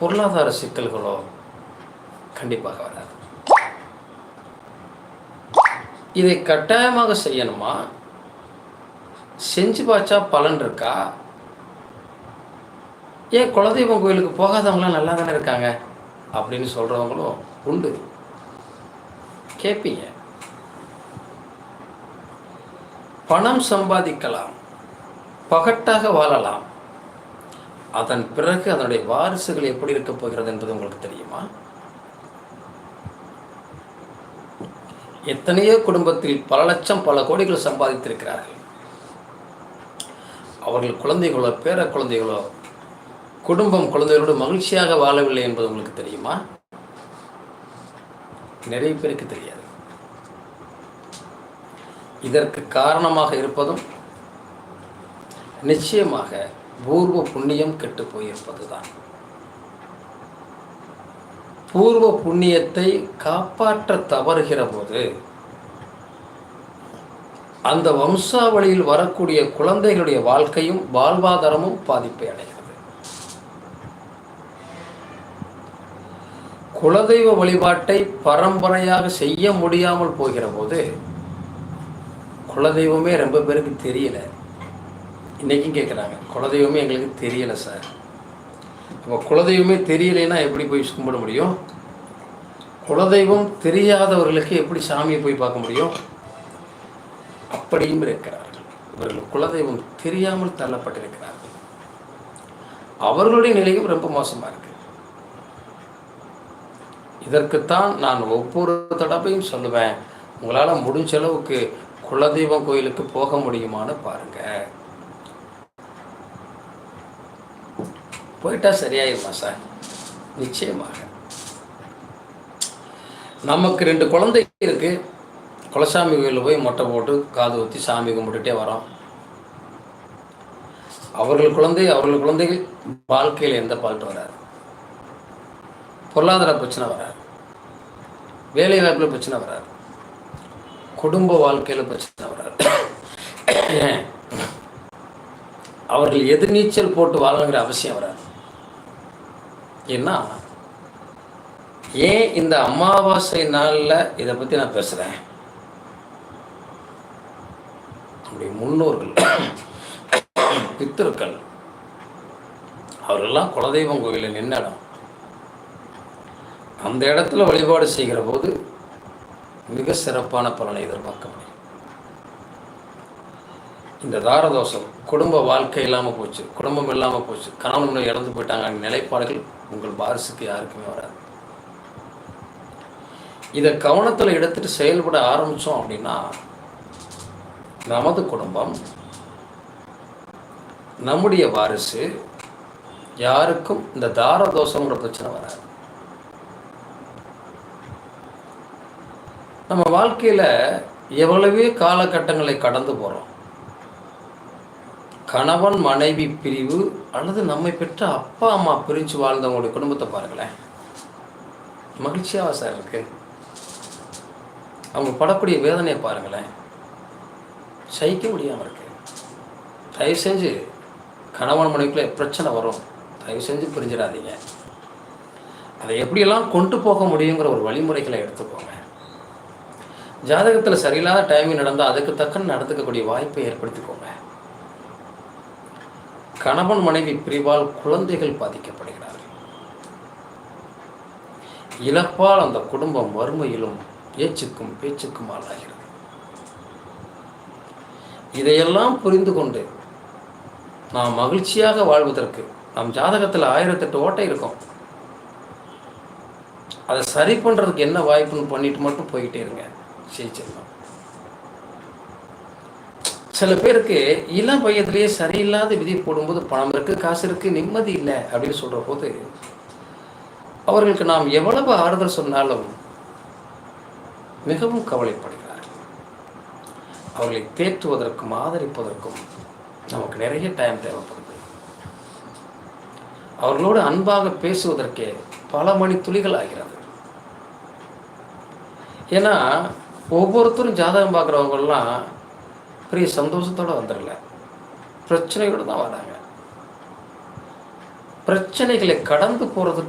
பொருளாதார சிக்கல்களோ கண்டிப்பாக வராது. இதை கட்டாயமாக செய்யணுமா? செஞ்சு பார்த்தா பலன் இருக்கா? ஏன் குலதெய்வம் கோயிலுக்கு போகாதவங்களாம் நல்லா தானே இருக்காங்க? அப்படின்னு சொல்கிறவங்களும் உண்டு. கேட்பீங்க பணம் சம்பாதிக்கலாம். பகட்டாக வாழலாம். அதன் பிறகு அதனுடைய வாரிசுகள் எப்படி இருக்கப் போகிறது என்பது உங்களுக்கு தெரியுமா? எத்தனையோ குடும்பத்தில் பல லட்சம் பல கோடிகள் சம்பாதித்திருக்கிறார்கள். அவர்கள் குழந்தைகளோ பேர குழந்தைகளோ குடும்பம் குழந்தைகளோடு மகிழ்ச்சியாக வாழவில்லை என்பது உங்களுக்கு தெரியுமா? நிறைய பேருக்கு தெரியாது. இதற்கு காரணமாக இருப்பதும் நிச்சயமாக பூர்வ புண்ணியம் கெட்டு போயிருப்பதுதான். பூர்வ புண்ணியத்தை காப்பாற்ற தவறுகிற போது அந்த வம்சாவளியில் வரக்கூடிய குழந்தைகளுடைய வாழ்க்கையும் வாழ்வாதாரமும் பாதிப்பை அடைகிறது. குலதெய்வ வழிபாட்டை பரம்பரையாக செய்ய முடியாமல் போகிற போது குலதெய்வமே ரொம்ப பேருக்கு தெரியல. இன்றைக்கும் கேட்குறாங்க குலதெய்வமே எங்களுக்கு தெரியலை சார். அப்போ குலதெய்வமே தெரியலைன்னா எப்படி போய் கும்பிட முடியும்? குலதெய்வம் தெரியாதவர்களுக்கு எப்படி சாமியை போய் பார்க்க முடியும்? அப்படியும் இருக்கிறார்கள். இவர்கள் குலதெய்வம் தெரியாமல் தள்ளப்பட்டிருக்கிறார்கள். அவர்களுடைய நிலையும் ரொம்ப மோசமாக இருக்கு. இதற்குத்தான் நான் ஒவ்வொரு தடவையும் சொல்லுவேன். உங்களால் முடிஞ்ச அளவுக்கு குலதெய்வம் கோயிலுக்கு போக முடியுமான்னு பாருங்கள் போயிட்டா சரியாயிருமா சார்? நிச்சயமாக. நமக்கு ரெண்டு குழந்தை இருக்கு. குலசாமி கோயிலில் போய் மொட்டை போட்டு காது ஊற்றி சாமி கும்பிட்டுட்டே வரோம். அவர்கள் குழந்தை அவர்கள் குழந்தைகள் வாழ்க்கையில் எந்த பால்ட்டு வராது. பொருளாதார பிரச்சனை வராது. வேலை வாய்ப்பில் பிரச்சனை வராது. குடும்ப வாழ்க்கையில் பிரச்சனை வராது. அவர்கள் எதிர்நீச்சல் போட்டு வாழணுங்கிற அவசியம் வராது. ஏன்னா ஏன் இந்த அமாவாசை நாளில் இதை பற்றி நான் பேசுகிறேன் நம்முடைய முன்னோர்கள் பித்திருக்கள் அவரெல்லாம் குலதெய்வம் கோயிலில் நின்ன இடம். அந்த இடத்துல வழிபாடு செய்கிற போது மிக சிறப்பான பலனை எதிர்பார்க்க முடியும். இந்த தாரதோஷம் குடும்ப வாழ்க்கை இல்லாமல் போச்சு. குடும்பம் இல்லாமல் போச்சு. கணவன் இறந்து போயிட்டாங்க. அந்த நிலைப்பாடுகள் உங்கள் வாரிசுக்கு யாருக்குமே வராது. இதை கவனத்தில் எடுத்துட்டு செயல்பட ஆரம்பித்தோம் அப்படின்னா நமது குடும்பம் நம்முடைய வாரிசு யாருக்கும் இந்த தாரதோஷங்கிற பிரச்சனை வராது. நம்ம வாழ்க்கையில் எவ்வளவே காலகட்டங்களை கடந்து போகிறோம் கணவன் மனைவி பிரிவு அல்லது நம்மை பெற்ற அப்பா அம்மா பிரிஞ்சு வாழ்ந்தவங்களுடைய குடும்பத்தை பாருங்களேன். மகிழ்ச்சியாக சார் இருக்கு. அவங்க படக்கூடிய வேதனையை பாருங்களேன். சகிக்க முடியாமல் இருக்கு. தயவு செஞ்சு கணவன் மனைவிக்குள்ள பிரச்சனை வரும். தயவு செஞ்சு பிரிஞ்சிடாதீங்க. அதை எப்படியெல்லாம் கொண்டு போக முடியுங்கிற ஒரு வழிமுறைகளை எடுத்துக்கோங்க. ஜாதகத்தில் சரியில்லாத டைமிங் நடந்தால் அதுக்கு தக்கன்னு நடந்துக்கக்கூடிய வாய்ப்பை ஏற்படுத்திக்கோங்க. கணவன் மனைவி பிரிவால் குழந்தைகள் பாதிக்கப்படுகிறார்கள். இழப்பால் அந்த குடும்பம் வறுமையிலும் ஏச்சுக்கும் பேச்சுக்கும் ஆளாகிறது. இதையெல்லாம் புரிந்து கொண்டு நாம் மகிழ்ச்சியாக வாழ்வதற்கு நம் ஜாதகத்தில் ஆயிரத்தெட்டு ஓட்டை இருக்கும். அதை சரி பண்ணுறதுக்கு என்ன வாய்ப்புன்னு பண்ணிட்டு மட்டும் போய்கிட்டே இருங்க. சரி சரிம்மா சில பேருக்கு இளம் வயதிலேயே சரியில்லாத விதி போடும்போது பணம் இருக்கு காசு இருக்கு நிம்மதி இல்லை அப்படின்னு சொல்ற போது அவர்களுக்கு நாம் எவ்வளவு ஆறுதல் சொன்னாலும் மிகவும் கவலைப்படுகிறார். அவர்களை தேற்றுவதற்கும் ஆதரிப்பதற்கும் நமக்கு நிறைய டைம் தேவைப்படுது. அவர்களோடு அன்பாக பேசுவதற்கே பல மணி துளிகள் ஆகிறது. ஏன்னா ஒவ்வொருத்தரும் ஜாதகம் பார்க்குறவங்கெல்லாம் பெரிய சந்தோஷத்தோடு வந்துடல. பிரச்சனையோடு தான் வராங்க. பிரச்சனைகளை கடந்து போகிறதுக்கு